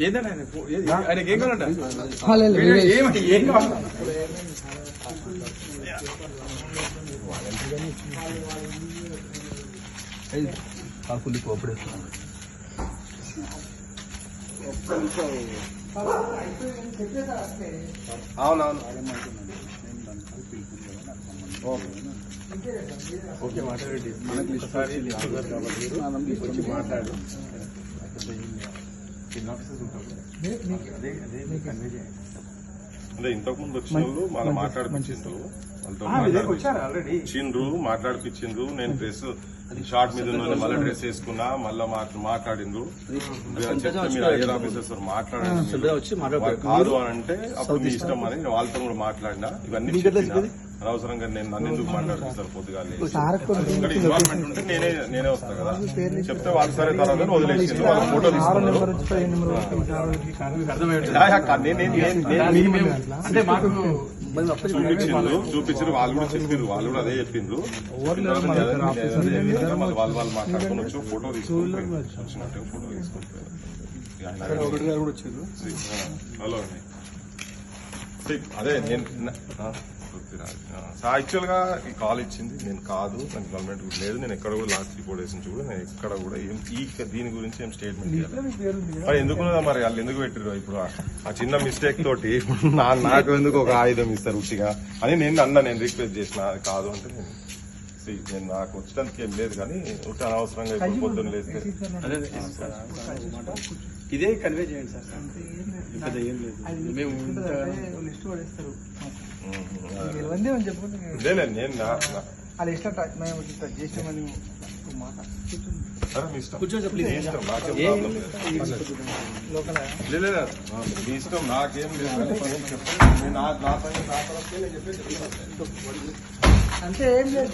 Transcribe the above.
ఏంటంటే ఆయన ఫో- ఆయనకి ఏం కావాలంట ఏం కావాలి కోపడే అవునవును ఓకే మాట్లాడండి మనకి ఒకసారి షుగర్ కాబట్టి మీరు వచ్చి మాట్లాడు చిన్న ఆఫీసర్స్ ఉంటారు అదే అదే మీకు కన్వే చేయండి అంటే ఇంతకు ముందు వచ్చిన వాళ్ళు మనం మాట్లాడిపించిండ్రు వాళ్ళతో ఆ, మీ దగ్గరికి మాట్లాడిపించిండ్రు. వచ్చారు ఆల్రెడీ ఇచ్చిండ్రు మాట్లాడిపించిండ్రు నేను డ్రెస్ షార్ట్ మీద ఉన్న మళ్ళీ డ్రెస్ వేసుకున్నా మళ్ళీ మాట్లాడిండ్రు. చెప్తే మీరు హైయర్ ఆఫీసర్స్ మాట్లాడండి కాదు అని అంటే అప్పుడు మీ ఇష్టం అని వాళ్ళతో కూడా మాట్లాడినా. ఇవన్నీ. అనవసరంగా నేను నన్ను ఎందుకు మాట్లాడిపిస్తారు పొద్దుగా ఇక్కడ ఇన్వాల్వ్మెంట్ ఉంటే నేనే నేనే వస్తా కదా. చెప్తే వాళ్ళు సరే తర్వాత వదిలేసిండ్రు వాళ్ళ ఫోటో చూపించిండ్రు చూపించారు వాళ్ళు కూడా చెప్పారు వాళ్ళు కూడా అదే చెప్పిండ్రు మళ్ళీ వాళ్ళు వాళ్ళు మాట్లాడుకుని వచ్చి ఫోటో తీసుకొని. వచ్చినట్టు ఫోటో ఆ, హలో అండి. అదే నేను పృథ్వీరాజ్. ఆ, సో యాక్చువల్గా ఈ కాల్ ఇచ్చింది. నేను కాదు నాకు గవర్నమెంట్ కూడా లేదు. నేను ఎక్కడ కూడా లాస్ట్ రిపోర్ట్ వేసి కూడా నేను ఎక్కడ కూడా ఏం ఈ దీని గురించి ఏం స్టేట్మెంట్ మరి ఎందుకు మరి వాళ్ళు ఎందుకు పెట్టారు ఇప్పుడు? ఆ- చిన్న మిస్టేక్ తోటి నా నాకు ఎందుకు ఒక ఆయుధం ఇస్తారు ఉచిగా అని నేను అన్న నేను రిక్వెస్ట్ చేసిన. అది కాదు అంటే నేను నేను నాకు వచ్చడానికి ఏం లేదు కానీ ఒకటి అనవసరంగా ఇప్పుడు పొద్దున్న లేస్తే. ఇదే కన్వే చేయండి సార్. ఏం లేదు. మేము గెలవంది అని చెప్పుకుంటే లేలే నేను నా- నా- వాళ్ళు ఇష్టం మేము ఇట్లా చేసామని మాట. ఇష్టం. నాకేం లేదు. అంటే ఏం లేదు